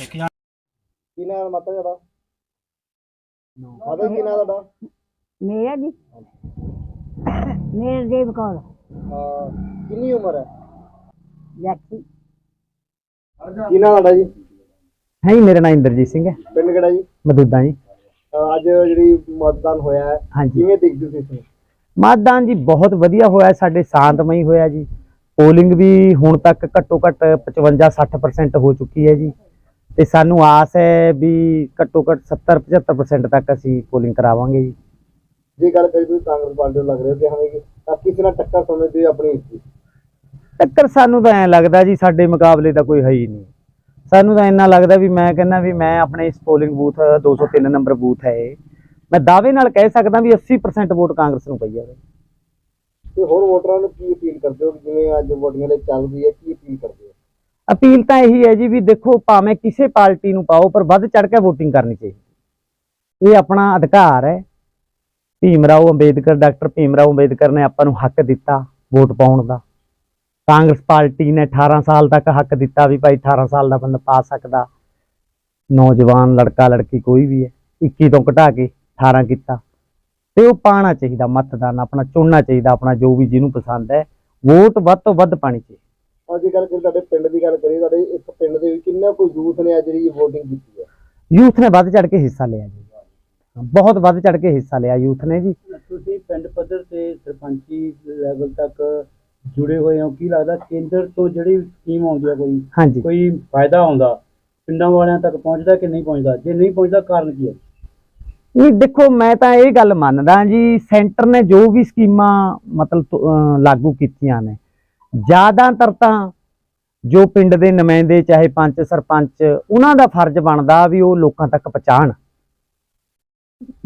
ਇੱਕ ਜਾਂ ਕੀ ਨਾਮ ਮਾਤਾ ਤੁਹਾਡਾ ਮਾਤਾ ਜੀ ਕੀ ਨਾਮ ਤੁਹਾਡਾ? ਮੇਰਾ ਜੀ। ਮੇਰੇ ਦੇਵ ਕੌਰ। ਅਹ ਕਿੰਨੀ ਉਮਰ ਹੈ? ਜਾਤੀ ਕੀ ਨਾਮ ਤੁਹਾਡਾ ਜੀ? ਹੈ ਜੀ ਮੇਰਾ ਨਾਮ ਇੰਦਰਜੀਤ ਸਿੰਘ ਹੈ। ਪਿੰਡ ਕਿਹੜਾ ਜੀ? ਮਦੂਦਾ ਜੀ। ਅਹ ਅੱਜ ਜਿਹੜੀ ਮਤਦਾਨ ਹੋਇਆ ਹੈ ਹਾਂਜੀ ਕਿਵੇਂ ਦੇਖਦੇ ਹੋ ਤੁਸੀਂ? ਮਤਦਾਨ ਜੀ ਬਹੁਤ ਵਧੀਆ ਹੋਇਆ ਸਾਡੇ ਸ਼ਾਂਤਮਈ ਹੋਇਆ ਜੀ। ਪੋਲਿੰਗ ਵੀ ਹੁਣ ਤੱਕ ਘੱਟੋ ਘੱਟ 55-60% ਹੋ ਚੁੱਕੀ ਹੈ ਜੀ। ਤੇ ਸਾਨੂੰ ਆਸ ਹੈ ਵੀ ਘੱਟੋ ਘੱਟ 70-75% ਤੱਕ ਅਸੀਂ ਪੋਲਿੰਗ ਕਰਾਵਾਂਗੇ ਜੀ। ਜੇ ਗੱਲ ਕਰੀਏ ਤੁਸੀਂ ਕਾਂਗਰਸ ਪਾਰਟੀ ਲੱਗ ਰਹੇ ਹੋ ਕਿ ਹਮੇ ਕਿ ਤਾਂ ਕਿਸੇ ਨਾਲ ਟੱਕਰ ਸਮਝਦੇ ਆਪਣੀ ਟੱਕਰ ਸਾਨੂੰ ਤਾਂ ਐਂ ਲੱਗਦਾ ਜੀ ਸਾਡੇ ਮੁਕਾਬਲੇ ਦਾ ਕੋਈ ਹੈ ਹੀ ਨਹੀਂ। ਸਾਨੂੰ ਤਾਂ ਇੰਨਾ ਲੱਗਦਾ ਵੀ ਮੈਂ ਕਹਿੰਦਾ ਵੀ ਮੈਂ ਆਪਣੇ ਇਸ ਪੋਲਿੰਗ ਬੂਥ 203 ਨੰਬਰ ਬੂਥ ਹੈ ਮੈਂ ਦਾਅਵੇ ਨਾਲ ਕਹਿ ਸਕਦਾ ਵੀ 80% ਵੋਟ ਕਾਂਗਰਸ ਨੂੰ ਪਈ ਹੈ ਤੇ ਹੋਰ ਵੋਟਰਾਂ ਨੂੰ ਕੀ ਅਪੀਲ ਕਰਦੇ ਹੋ ਜਿਵੇਂ ਅੱਜ ਵੋਟਿੰਗ ਲਈ ਚੱਲ ਰਹੀ ਹੈ ਕੀ ਅਪੀਲ ਕਰਦੇ ਹੋ? ਅਪੀਲ ਤਾਂ ਇਹੀ ਹੈ ਜੀ ਵੀ ਦੇਖੋ ਭਾਵੇਂ ਕਿਸੇ ਪਾਰਟੀ ਨੂੰ ਪਾਓ, ਪਰ ਵੱਧ ਚੜ ਕੇ VOTING ਕਰਨੀ ਚਾਹੀਦੀ। ਇਹ ਆਪਣਾ ਅਧਿਕਾਰ ਹੈ। ਭੀਮ ਰਾਓ ਅੰਬੇਦਕਰ, ਡਾਕਟਰ ਭੀਮ ਰਾਓ ਅੰਬੇਦਕਰ ਨੇ ਆਪਾਂ ਨੂੰ ਹੱਕ ਦਿੱਤਾ ਵੋਟ ਪਾਉਣ ਦਾ। ਕਾਂਗਰਸ ਪਾਰਟੀ ਨੇ 18 ਸਾਲ ਤੱਕ ਹੱਕ ਦਿੱਤਾ ਵੀ ਭਾਈ 18 ਸਾਲ ਦਾ ਬੰਦਾ ਪਾ ਸਕਦਾ। ਨੌਜਵਾਨ, ਲੜਕਾ, ਲੜਕੀ ਕੋਈ ਵੀ ਹੈ 21 ਤੋਂ ਘਟਾ ਕੇ 18 ਕੀਤਾ। ਤੇ ਉਹ ਪਾਣਾ ਚਾਹੀਦਾ, ਮਤਦਾਨ ਆਪਣਾ ਚੁਣਨਾ ਚਾਹੀਦਾ, ਆਪਣਾ ਜੋ ਵੀ ਜਿਹਨੂੰ ਪਸੰਦ ਹੈ, ਵੋਟ ਵੱਧ ਤੋਂ ਵੱਧ ਪਾਣੀ ਚਾਹੀਦੀ। ਅੱਜ ਗੱਲ ਕਰੀਏ ਤੁਹਾਡੇ ਪਿੰਡ ਦੀ ਗੱਲ ਕਰੀਏ ਤੁਹਾਡੇ ਇੱਕ ਪਿੰਡ ਦੇ ਵਿੱਚ ਕਿੰਨਾ ਕੋਈ ਯੂਥ ਨੇ ਅੱਜ ਜਿਹੜੀ VOTING ਕੀਤੀ ਹੈ? ਯੂਥ ਨੇ ਵੱਧ ਚੜ ਕੇ ਹਿੱਸਾ ਲਿਆ ਜੀ। ਬਹੁਤ ਵੱਧ ਚੜ ਕੇ ਹਿੱਸਾ ਲਿਆ ਯੂਥ ਨੇ ਜੀ। ਤੁਸੀਂ ਪਿੰਡ ਪੱਧਰ ਤੇ ਸਰਪੰਚੀ ਲੈਵਲ ਤੱਕ ਜੁੜੇ ਹੋਏ ਹੋ ਕੀ ਲੱਗਦਾ ਕੇਂਦਰ ਤੋਂ ਜਿਹੜੀ ਸਕੀਮ ਆਉਂਦੀ ਹੈ ਕੋਈ? ਹਾਂਜੀ। ਕੋਈ ਫਾਇਦਾ ਆਉਂਦਾ? ਪਿੰਡਾਂ ਵਾਲਿਆਂ ਤੱਕ ਪਹੁੰਚਦਾ ਕਿ ਨਹੀਂ ਪਹੁੰਚਦਾ? ਜੇ ਨਹੀਂ ਪਹੁੰਚਦਾ ਕਾਰਨ ਕੀ ਹੈ? ਇਹ ਦੇਖੋ ਮੈਂ ਤਾਂ ਇਹ ਗੱਲ ਮੰਨਦਾ ਜੀ ਸੈਂਟਰ ਨੇ ਜੋ ਵੀ ਸਕੀਮਾਂ ਮਤਲਬ ਲਾਗੂ ਕੀਤੀਆਂ ਨੇ ਜ਼ਿਆਦਾਤਰ ਤਾਂ ਜੋ ਪਿੰਡ ਦੇ ਨੁਮਾਇੰਦੇ ਚਾਹੇ ਪੰਚ ਸਰਪੰਚ, ਉਹਨਾਂ ਦਾ ਫਰਜ਼ ਬਣਦਾ ਵੀ ਉਹ ਲੋਕਾਂ ਤੱਕ ਪਹੁੰਚਾਣ।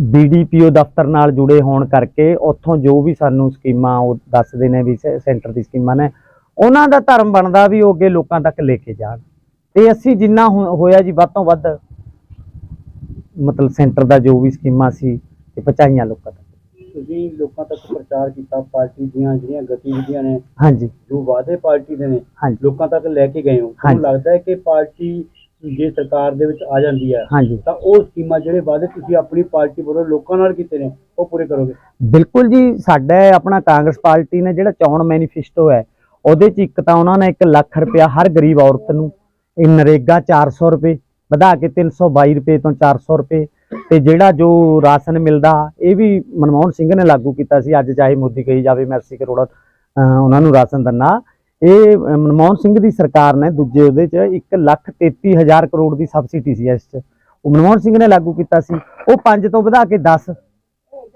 ਬੀਡੀਪੀਓ ਦਫ਼ਤਰ ਨਾਲ ਜੁੜੇ ਹੋਣ ਕਰਕੇ ਉੱਥੋਂ ਜੋ ਵੀ ਸਾਨੂੰ ਸਕੀਮਾਂ, ਉਹ ਦੱਸਦੇ ਨੇ ਵੀ ਸੈਂਟਰ ਦੀ ਸਕੀਮਾਂ ਨੇ, ਉਹਨਾਂ ਦਾ ਧਰਮ ਬਣਦਾ ਵੀ ਉਹ ਅੱਗੇ ਲੋਕਾਂ ਤੱਕ ਲੈ ਕੇ ਜਾਣ। ਤੇ ਅਸੀਂ ਜਿੰਨਾ ਹੋ- ਹੋਇਆ ਜੀ ਵੱਧ ਤੋਂ ਵੱਧ ਮਤਲਬ ਸੈਂਟਰ ਦਾ ਜੋ ਵੀ ਸਕੀਮਾਂ ਸੀ, ਤੇ ਪਹੁੰਚਾਈਆਂ ਲੋਕਾਂ ਤੱਕ। ਤੁਸੀਂ ਲੋਕਾਂ ਤੱਕ ਪ੍ਰਚਾਰ ਕੀਤਾ ਪਾਰਟੀ ਦੀਆਂ ਜਿਹੜੀਆਂ ਗਤੀਵਿਧੀਆਂ ਨੇ ਹਾਂਜੀ। ਜੋ ਵਾਅਦੇ ਪਾਰਟੀ ਦੇ ਨੇ ਹਾਂਜੀ। ਲੋਕਾਂ ਤੱਕ ਲੈ ਕੇ ਗਏ ਹੋ। ਹਾਂਜੀ। ਤੁਹਾਨੂੰ ਲੱਗਦਾ ਹੈ ਕਿ ਪਾਰਟੀ ਜੇ ਸਰਕਾਰ ਦੇ ਵਿੱਚ ਆ ਜਾਂਦੀ ਹੈ ਹਾਂਜੀ। ਤਾਂ ਉਹ ਸਕੀਮਾਂ ਜਿਹੜੇ ਵਾਅਦੇ ਤੁਸੀਂ ਆਪਣੀ ਪਾਰਟੀ ਵੱਲੋਂ ਲੋਕਾਂ ਨਾਲ ਕੀਤੇ ਨੇ ਉਹ ਪੂਰੇ ਕਰੋਗੇ? ਬਿਲਕੁਲ ਜੀ ਸਾਡਾ ਆਪਣਾ ਕਾਂਗਰਸ ਪਾਰਟੀ ਨੇ ਜਿਹੜਾ ਚੋਣ ਮੈਨੀਫੈਸਟੋ ਹੈ ਉਹਦੇ ਚ ਇੱਕ ਤਾਂ ਉਹਨਾਂ ਨੇ 1 ਲੱਖ ਰੁਪਇਆ ਹਰ ਗਰੀਬ ਔਰਤ ਨੂੰ ਇਹ ਨਰੇਗਾ 400 ਰੁਪਏ ਵਧਾ ਕੇ 322 ਰੁਪਏ ਤੋਂ 400 ਰੁਪਏ ਤੇ ਜਿਹੜਾ ਜੋ ਰਾਸ਼ਨ ਮਿਲਦਾ ਇਹ ਵੀ ਮਨਮੋਹਨ ਸਿੰਘ ਨੇ ਲਾਗੂ ਕੀਤਾ ਸੀ। ਅੱਜ ਚਾਹੇ ਮੋਦੀ ਕਹੀ ਜਾਵੇ ਮੈਂ 80 ਕਰੋੜ ਉਹਨਾਂ ਨੂੰ ਰਾਸ਼ਨ ਦੰਨਾ। ਇਹ ਮਨਮੋਹਨ ਸਿੰਘ ਦੀ ਸਰਕਾਰ ਨੇ ਦੂਜੇ ਉਹਦੇ ਚ 1 ਲੱਖ 33 ਹਜ਼ਾਰ ਕਰੋੜ ਦੀ ਸਬਸਿਡੀ ਸੀ ਇਸ ਚ। ਉਹ ਮਨਮੋਹਨ ਸਿੰਘ ਨੇ ਲਾਗੂ ਕੀਤਾ ਸੀ। ਉਹ 5 ਤੋਂ ਵਧਾ ਕੇ 10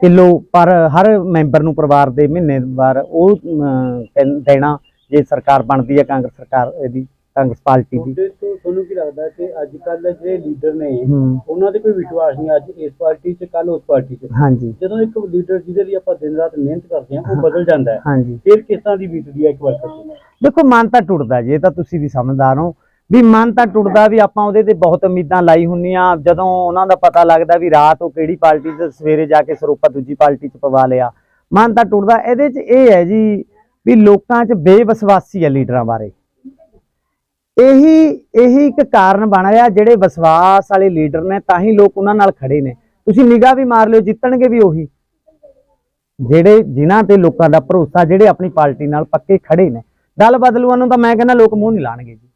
ਕਿਲੋ ਪਰ ਹਰ ਮੈਂਬਰ ਨੂੰ ਪਰਿਵਾਰ ਦੇ ਮਹੀਨੇ ਵਾਰ ਉਹ ਅਮ, ਦੇਣਾ ਜੇ ਸਰਕਾਰ ਬਣਦੀ ਹੈ ਕਾਂਗਰਸ ਸਰਕਾਰ ਇਹਦੀ ਕਾਂਗਰਸ ਪਾਰਟੀ ਦੀ। ਤੁਹਾਨੂੰ ਕੀ ਲੱਗਦਾ ਕਿ ਅੱਜ ਕੱਲ ਜਿਹੜੇ ਲੀਡਰ ਨੇ ਹੂੰ। ਉਹਨਾਂ ਦੇ ਕੋਈ ਵਿਸ਼ਵਾਸ ਨਹੀਂ ਅੱਜ ਇਸ ਪਾਰਟੀ 'ਚ ਕੱਲ ਉਸ ਪਾਰਟੀ 'ਚ? ਹਾਂਜੀ। ਜਦੋਂ ਇੱਕ ਲੀਡਰ ਜਿਹਦੇ ਲਈ ਆਪਾਂ ਦਿਨ ਰਾਤ ਮਿਹਨਤ ਕਰਦੇ ਹਾਂ ਉਹ ਬਦਲ ਜਾਂਦਾ ਹੈ। ਹਾਂਜੀ। ਫਿਰ ਕਿਸ ਤਰ੍ਹਾਂ ਦੀ ਬੀਤਦੀ ਹੈ ਇੱਕ ਵਾਰ ਤੇ ਦੇਖੋ ਮਨ ਤਾਂ ਟੁੱਟਦਾ ਜੀ ਤਾਂ ਤੁਸੀਂ ਵੀ ਸਮਝਦਾਰ ਹੋ। ਵੀ ਮਨ ਤਾਂ ਟੁੱਟਦਾ ਵੀ ਆਪਾਂ ਉਹਦੇ ਤੇ ਬਹੁਤ ਉਮੀਦਾਂ ਲਾਈ ਹੁੰਨੀਆਂ ਜਦੋਂ ਉਹਨਾਂ ਦਾ ਪਤਾ ਲੱਗਦਾ ਵੀ ਰਾਤ ਉਹ ਕਿਹੜੀ ਪਾਰਟੀ ਤੇ ਸਵੇਰੇ ਜਾ ਕੇ ਸਰੋਪਾ ਦੂਜੀ ਪਾਰਟੀ 'ਚ ਪਵਾ ਲਿਆ। ਮਨ ਤਾਂ ਟੁੱਟਦਾ। ਇਹਦੇ 'ਚ ਇਹ ਹੈ ਜੀ ਵੀ ਲੋਕਾਂ 'ਚ ਬੇਵਿਸ਼ਵਾਸੀ ਹੈ ਲੀਡਰਾਂ ਬਾਰੇ। ਇਹੀ ਇਹੀ ਇੱਕ ਕਾਰਨ ਬਣ ਰਿਹਾ ਜਿਹੜੇ ਵਿਸ਼ਵਾਸ ਵਾਲੇ ਲੀਡਰ ਨੇ, ਤਾਂ ਹੀ ਲੋਕ ਉਹਨਾਂ ਨਾਲ ਖੜੇ ਨੇ। ਤੁਸੀਂ ਨਿਗਾਹ ਵੀ ਮਾਰ ਲਿਓ, ਜਿੱਤਣਗੇ ਵੀ ਉਹੀ। ਜਿਹੜੇ, ਜਿਨ੍ਹਾਂ ਤੇ ਲੋਕਾਂ ਦਾ ਭਰੋਸਾ, ਜਿਹੜੇ ਆਪਣੀ ਪਾਰਟੀ ਨਾਲ ਪੱਕੇ ਖੜੇ ਨੇ। ਦਲ ਬਦਲੂਆਂ ਨੂੰ ਤਾਂ ਮੈਂ ਕਹਿੰਦਾ ਲੋਕ ਮੂੰਹ ਨਹੀਂ ਲਾਣਗੇ ਜੀ।